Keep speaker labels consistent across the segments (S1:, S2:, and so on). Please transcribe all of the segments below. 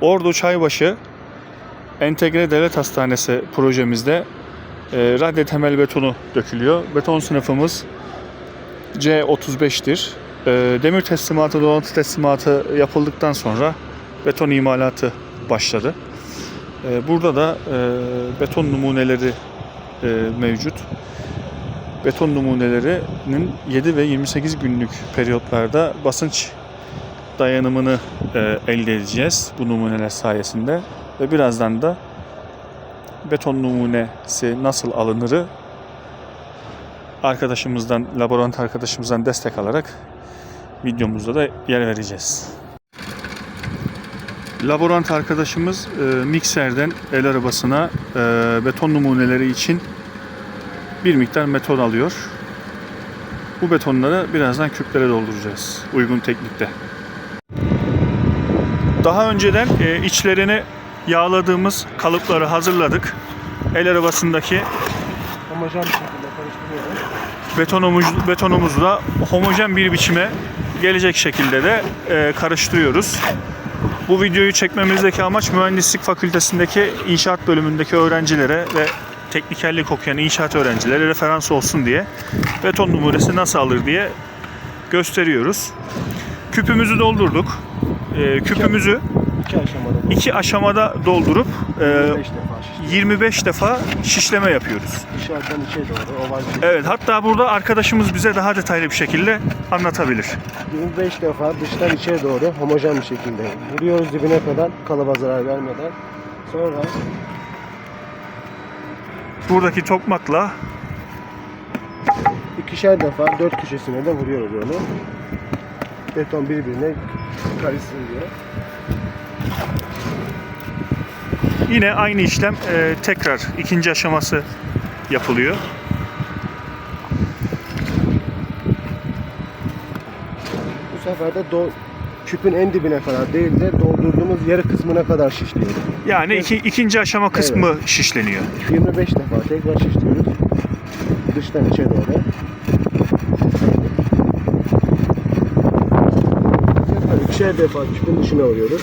S1: Ordu Çaybaşı Entegre Devlet Hastanesi projemizde e, radyo temel betonu dökülüyor. Beton sınıfımız C35'tir. E, demir teslimatı, dolantı teslimatı yapıldıktan sonra beton imalatı başladı. E, burada da e, beton numuneleri e, mevcut. Beton numunelerinin 7 ve 28 günlük periyotlarda basınç dayanımını e, elde edeceğiz bu numuneler sayesinde ve birazdan da beton numunesi nasıl alınırı arkadaşımızdan, laborant arkadaşımızdan destek alarak videomuzda da yer vereceğiz. Laborant arkadaşımız e, mikserden el arabasına e, beton numuneleri için bir miktar meton alıyor. Bu betonları birazdan küplere dolduracağız uygun teknikte. Daha önceden e, içlerini yağladığımız kalıpları hazırladık. El arabasındaki
S2: Homojen bir şekilde karıştırıyoruz.
S1: betonumuz, betonumuzu da homojen bir biçime gelecek şekilde de e, karıştırıyoruz. Bu videoyu çekmemizdeki amaç mühendislik fakültesindeki inşaat bölümündeki öğrencilere ve teknikerlik okuyan inşaat öğrencilere referans olsun diye beton numunesi nasıl alır diye gösteriyoruz. Küpümüzü doldurduk. E, küpümüzü
S2: İki aşamada bu.
S1: iki aşamada doldurup e,
S2: 5 defa şiş.
S1: 25 defa şişleme yapıyoruz.
S2: Dışarıdan içe doğru oval şekilde.
S1: Evet hatta burada arkadaşımız bize daha detaylı bir şekilde anlatabilir.
S2: 25 defa dıştan içe doğru homojen bir şekilde vuruyoruz dibine kadar kalıba zarar vermeden. Sonra
S1: Buradaki tokmakla
S2: ikişer defa dört köşesine de vuruyoruz onu. Beton birbirine karışsın diye.
S1: yine aynı işlem e, tekrar ikinci aşaması yapılıyor.
S2: Bu sefer de do küpün en dibine kadar değil de doldurduğumuz yarı kısmına kadar şişliyoruz.
S1: Yani iki, ikinci aşama kısmı şişleniyor.
S2: 25 defa tekrar şişliyoruz. Dıştan içe doğru. İkişer defa küpün dışına vuruyoruz.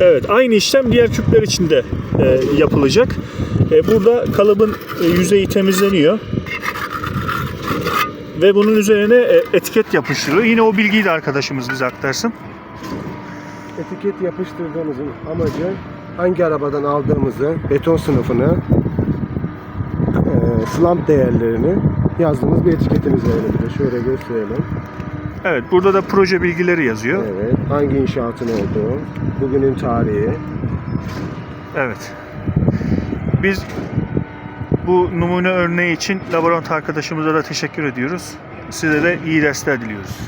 S1: Evet aynı işlem diğer küpler için de e, yapılacak. E, burada kalıbın e, yüzeyi temizleniyor. Ve bunun üzerine e, etiket yapıştırılıyor. Yine o bilgiyi de arkadaşımız bize aktarsın.
S2: Etiket yapıştırdığımızın amacı hangi arabadan aldığımızı, beton sınıfını, e, slump değerlerini yazdığımız bir etiketimiz var elimizde. Şöyle gösterelim.
S1: Evet burada da proje bilgileri yazıyor.
S2: Evet. Hangi inşaatın olduğu, bugünün tarihi.
S1: Evet. Biz bu numune örneği için laborant arkadaşımıza da teşekkür ediyoruz. Size de iyi dersler diliyoruz.